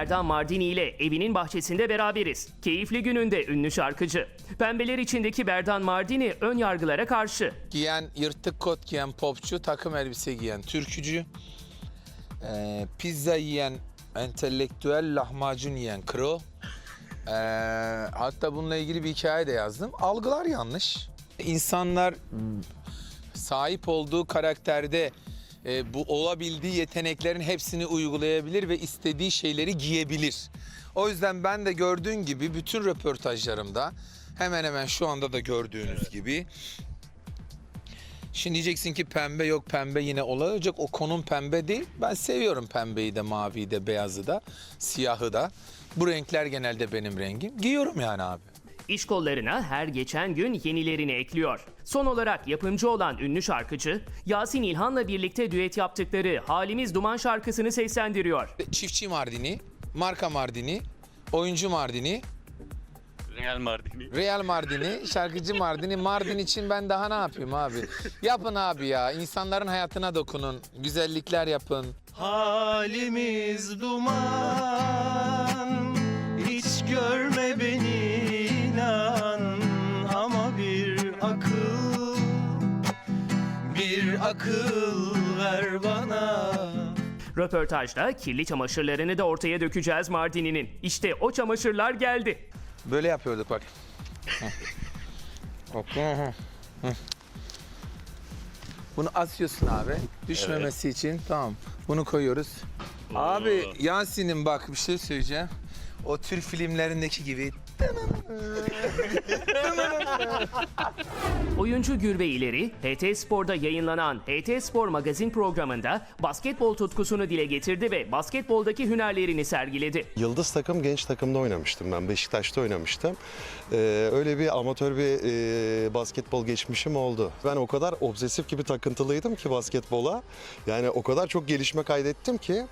Berdan Mardini ile evinin bahçesinde beraberiz. Keyifli gününde ünlü şarkıcı. Pembeler içindeki Berdan Mardini ön yargılara karşı. Giyen, yırtık kot giyen popçu, takım elbise giyen türkücü, ee, pizza yiyen, entelektüel lahmacun yiyen kro. Ee, hatta bununla ilgili bir hikaye de yazdım. Algılar yanlış. İnsanlar sahip olduğu karakterde e, bu olabildiği yeteneklerin hepsini uygulayabilir ve istediği şeyleri giyebilir. O yüzden ben de gördüğün gibi bütün röportajlarımda hemen hemen şu anda da gördüğünüz gibi Şimdi diyeceksin ki pembe yok pembe yine olacak. O konum pembe değil. Ben seviyorum pembeyi de, maviyi de, beyazı da, siyahı da. Bu renkler genelde benim rengim. Giyiyorum yani abi. İş kollarına her geçen gün yenilerini ekliyor. Son olarak yapımcı olan ünlü şarkıcı, Yasin İlhan'la birlikte düet yaptıkları Halimiz Duman şarkısını seslendiriyor. Çiftçi Mardini, marka Mardini, oyuncu Mardini, Real Mardini. Real Mardini, şarkıcı Mardini. Mardin için ben daha ne yapayım abi? Yapın abi ya. İnsanların hayatına dokunun. Güzellikler yapın. Halimiz duman Hiç görme beni akıl ver bana Röportajda kirli çamaşırlarını da ortaya dökeceğiz Mardini'nin. İşte o çamaşırlar geldi. Böyle yapıyorduk bak. Hop. Bunu asıyorsun abi. Düşmemesi için. Tamam. Bunu koyuyoruz. Abi Yasin'im bak bir şey söyleyeceğim. O tür filmlerindeki gibi Oyuncu Gürbe İleri, HT Spor'da yayınlanan HT Spor magazin programında basketbol tutkusunu dile getirdi ve basketboldaki hünerlerini sergiledi. Yıldız takım genç takımda oynamıştım ben. Beşiktaş'ta oynamıştım. Ee, öyle bir amatör bir e, basketbol geçmişim oldu. Ben o kadar obsesif gibi takıntılıydım ki basketbola. Yani o kadar çok gelişme kaydettim ki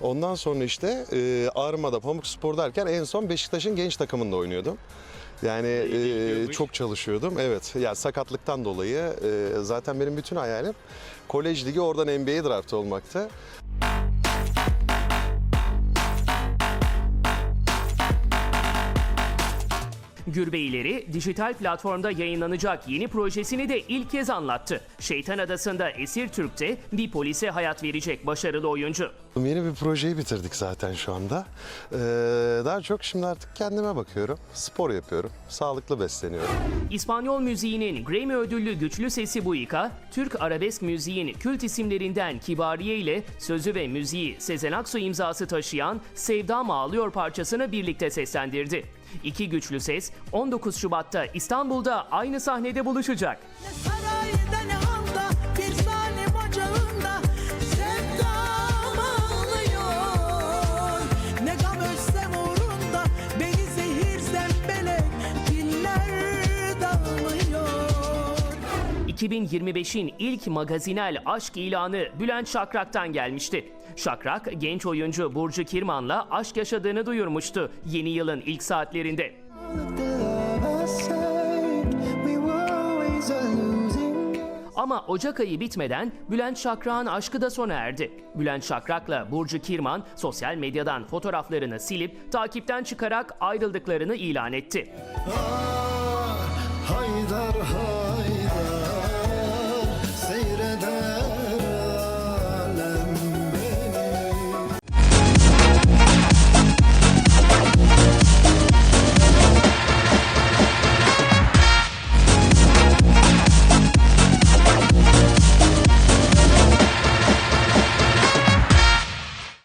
ondan sonra işte e, Arma'da Pamuk Spor derken en son Beşiktaş'ın genç takımında oynuyordum. Yani e, çok çalışıyordum. Evet. Ya sakatlıktan dolayı e, zaten benim bütün hayalim kolej ligi oradan NBA draft olmaktı. Gürbe İleri, dijital platformda yayınlanacak yeni projesini de ilk kez anlattı. Şeytan Adası'nda Esir Türk'te bir polise hayat verecek başarılı oyuncu. Yeni bir projeyi bitirdik zaten şu anda. Ee, daha çok şimdi artık kendime bakıyorum. Spor yapıyorum. Sağlıklı besleniyorum. İspanyol müziğinin Grammy ödüllü güçlü sesi Buika, Türk arabesk müziğin kült isimlerinden Kibariye ile sözü ve müziği Sezen Aksu imzası taşıyan Sevdam Ağlıyor parçasını birlikte seslendirdi. İki güçlü ses 19 Şubat'ta İstanbul'da aynı sahnede buluşacak. Ne sarayda ne 2025'in ilk magazinel aşk ilanı Bülent Şakrak'tan gelmişti. Şakrak, genç oyuncu Burcu Kirman'la aşk yaşadığını duyurmuştu yeni yılın ilk saatlerinde. Ama Ocak ayı bitmeden Bülent Şakrak'ın aşkı da sona erdi. Bülent Şakrak'la Burcu Kirman sosyal medyadan fotoğraflarını silip takipten çıkarak ayrıldıklarını ilan etti. Haydar